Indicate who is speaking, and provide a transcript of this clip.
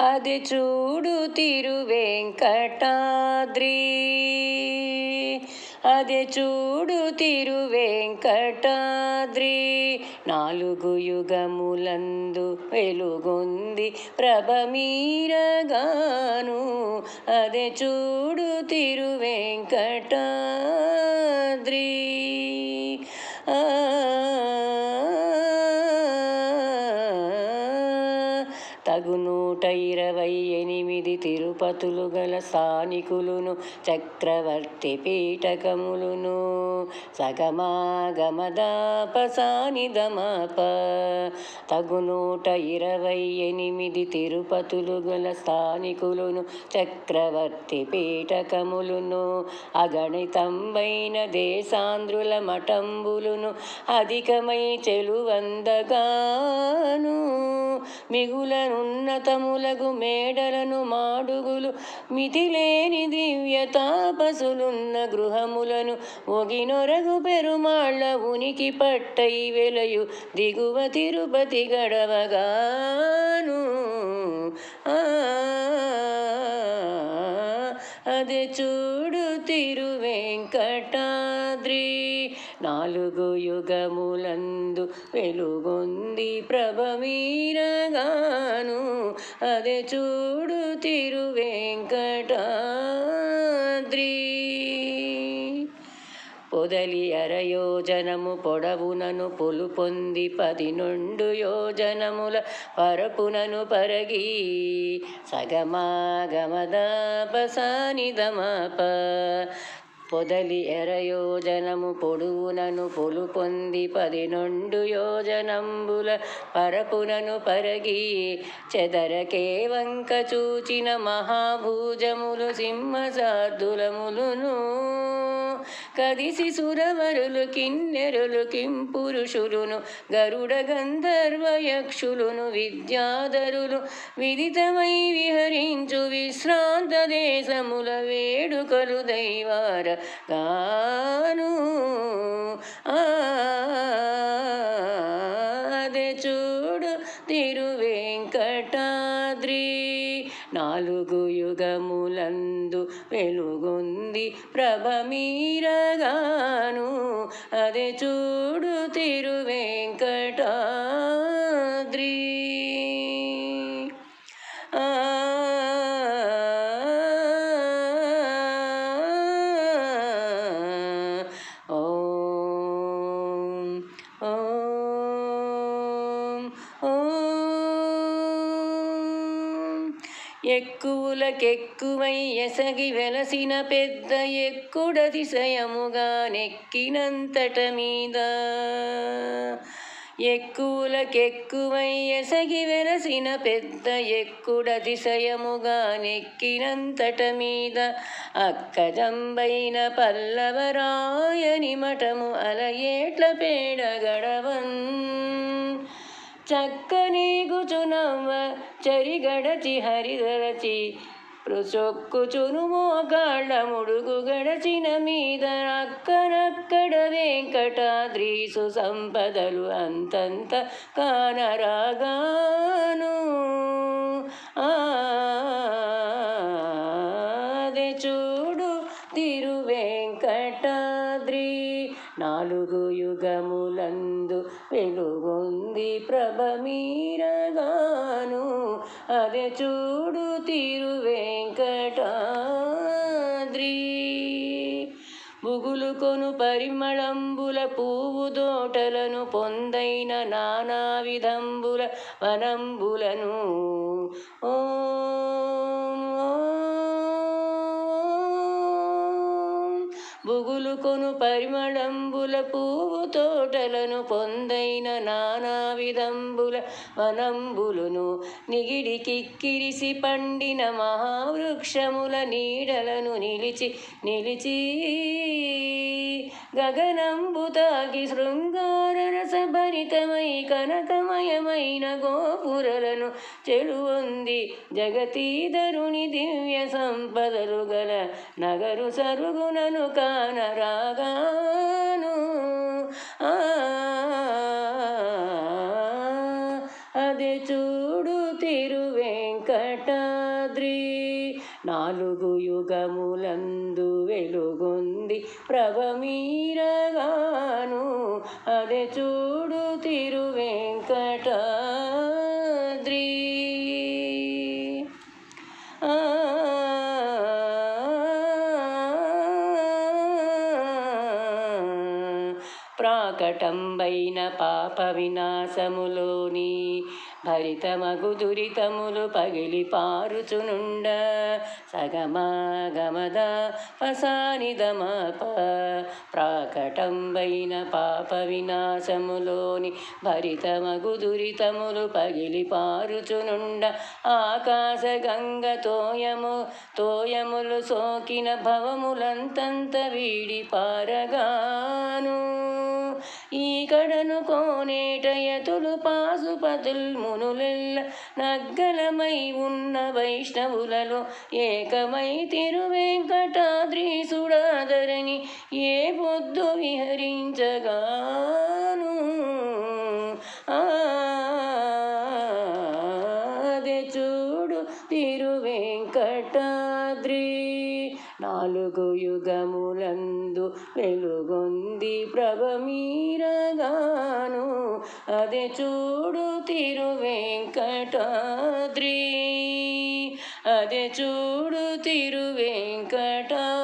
Speaker 1: అది చూడు తిరు వెంకటాద్రి అది చూడు తిరు వెంకటాద్రి నాలుగు యుగములందు వెలుగొంది ప్రభమీరగాను. అదే చూడు తిరు తగు నూట ఇరవై ఎనిమిది తిరుపతులు గల స్థానికులును చక్రవర్తి పీఠకములును. సగమాగమదాపసానిదమాప తగు నూట ఇరవై ఎనిమిది తిరుపతులు గల స్థానికులును చక్రవర్తి పీఠకములును. అగణితంబైన దేశాంధ్రుల మఠంబులును అధికమై చెలువందగాను. ఉన్నతములగు మేడలను మాడుగులు మితిలేని దివ్య తాపసులున్న గృహములను ఒగినొరగు పెరుమాళ్ళ ఉనికి పట్టై వెలయు దిగువ తిరుపతి గడవగాను ఆ అదే చూడు తిరు నాలుగు యుగములందు వెలుగొంది ప్రభమీరగాను అదే చూడు తిరు వెంకటాద్రి పొదలి అరయోజనము పొడవునను పొలు పొంది పది నుండు యోజనముల పరపునను పరగి. సగమాగమదాపసానిదమాప పొదలి ఎరయోజనము పొడువునను పొలు పొంది పది యోజనంబుల పరపునను పరగి చెదరకే వంక చూచిన మహాభూజములు సింహసార్దులములును కదిసి సురవరులు కిన్నెరులు కింపురుషులును గరుడ గంధర్వయక్షులును విద్యాధరులు విదితమై విహరించు విశ్రాంత దేశముల వేడుకలు దైవార గాను. నాలుగు యుగములందు వెలుగొంది ప్రభమీరగాను. అదే చూడు తిరు ఎక్కువులకెక్కువై ఎసగి వెలసిన పెద్ద ఎక్కుడతిశయముగా నెక్కినంతట మీద. ఎక్కువులకెక్కువై ఎసగి వెలసిన పెద్ద ఎక్కుడతిశయముగా నెక్కినంతట మీద. అక్కజంబైన పల్లవరాయని మఠము అలయేట్ల పేడ గడవన్ చక్కని గుచునవ్వ చరిగడచి హరిదరచి పృచొక్కుచును మోగాళ్ళ ముడుగు గడచిన మీద అక్కనక్కడ వెంకటాద్రీసు సంపదలు అంతంత కానరాగాను. ఆదే చూడు తిరు వెంకటాద్రి నాలుగు యుగములందు వెలుగొంది ప్రభమీరగాను అదే చూడు తిరు వెంకటాద్రి బుగులు కొను పరిమళంబుల పువ్వు దోటలను పొందైన నానా విధంబుల వనంబులను. ఓ బుగులు కొను పరిమళంబుల పువ్వు తోటలను పొందైన నానా విధంబుల వనంబులును నిగిడి కిక్కిరిసి పండిన మహావృక్షముల నీడలను నిలిచి నిలిచి గగనంబు తాగి శృంగార రసభరితమై కనకమయమైన గోపురలను చెలువొంది జగతీధరుని దివ్య సంపదలు గల నగరు సరుగునను కానరా రాగాను అది చూడు తిరువెంకటాద్రి. నాలుగు యుగములందు వెలుగొంది ప్రభమీరగాను. అదే చూడు తిరువెంకటాద్రి ప్రాకటంబైన పాప వినాశములోని భరితమగు దురితములు పగిలి పారుచునుండ సగమాగమద పసానిదమప ప్రాకటంబైన పాప వినాశములోని భరితమగు దురితములు పగిలి పారుచునుండ ఆకాశ గంగ తోయము తోయములు సోకిన భవములంతంత వీడి పారగాను కడను కోనేటయతులు పాశుపతుల్ మునులెల్ల నగ్గలమై ఉన్న వైష్ణవులలో ఏకమై తిరువెంకటాద్రీసుడాదరని ఏ పొద్దు విహరించగా నాలుగు యుగములందు వెలుగొంది ప్రభమీరగాను. అదే చూడు తిరువెంకటాద్రి. అదే చూడు తిరువెంకటాద్రి